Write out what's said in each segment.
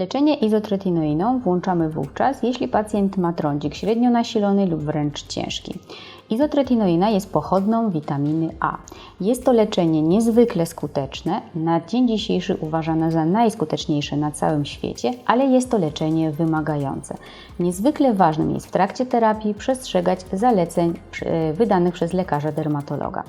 Leczenie izotretinoiną włączamy wówczas, jeśli pacjent ma trądzik średnio nasilony lub wręcz ciężki. Izotretinoina jest pochodną witaminy A. Jest to leczenie niezwykle skuteczne, na dzień dzisiejszy uważane za najskuteczniejsze na całym świecie, ale jest to leczenie wymagające. Niezwykle ważnym jest w trakcie terapii przestrzegać zaleceń e, wydanych przez lekarza dermatologa.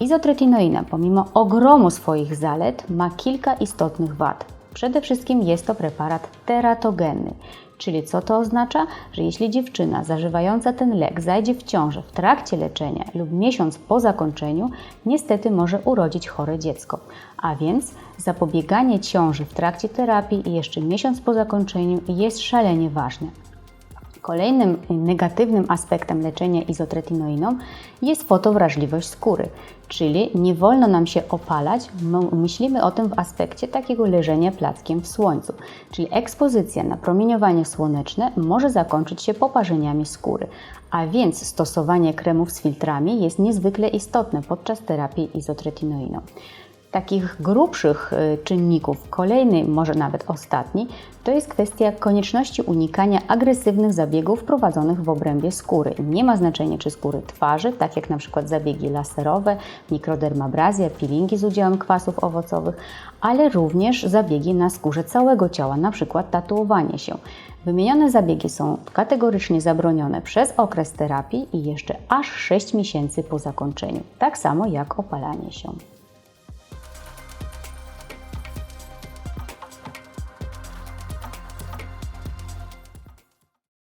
Izotretinoina, pomimo ogromu swoich zalet, ma kilka istotnych wad. Przede wszystkim jest to preparat teratogenny, czyli co to oznacza? Że jeśli dziewczyna zażywająca ten lek zajdzie w ciążę w trakcie leczenia lub miesiąc po zakończeniu, niestety może urodzić chore dziecko. A więc zapobieganie ciąży w trakcie terapii i jeszcze miesiąc po zakończeniu jest szalenie ważne. Kolejnym negatywnym aspektem leczenia izotretinoiną jest fotowrażliwość skóry, czyli nie wolno nam się opalać. Myślimy o tym w aspekcie takiego leżenia plackiem w słońcu, czyli ekspozycja na promieniowanie słoneczne może zakończyć się poparzeniami skóry, a więc stosowanie kremów z filtrami jest niezwykle istotne podczas terapii izotretinoiną takich grubszych y, czynników, kolejny, może nawet ostatni, to jest kwestia konieczności unikania agresywnych zabiegów prowadzonych w obrębie skóry. Nie ma znaczenia, czy skóry twarzy, tak jak na przykład zabiegi laserowe, mikrodermabrazja, peelingi z udziałem kwasów owocowych, ale również zabiegi na skórze całego ciała, na przykład tatuowanie się. Wymienione zabiegi są kategorycznie zabronione przez okres terapii i jeszcze aż 6 miesięcy po zakończeniu, tak samo jak opalanie się.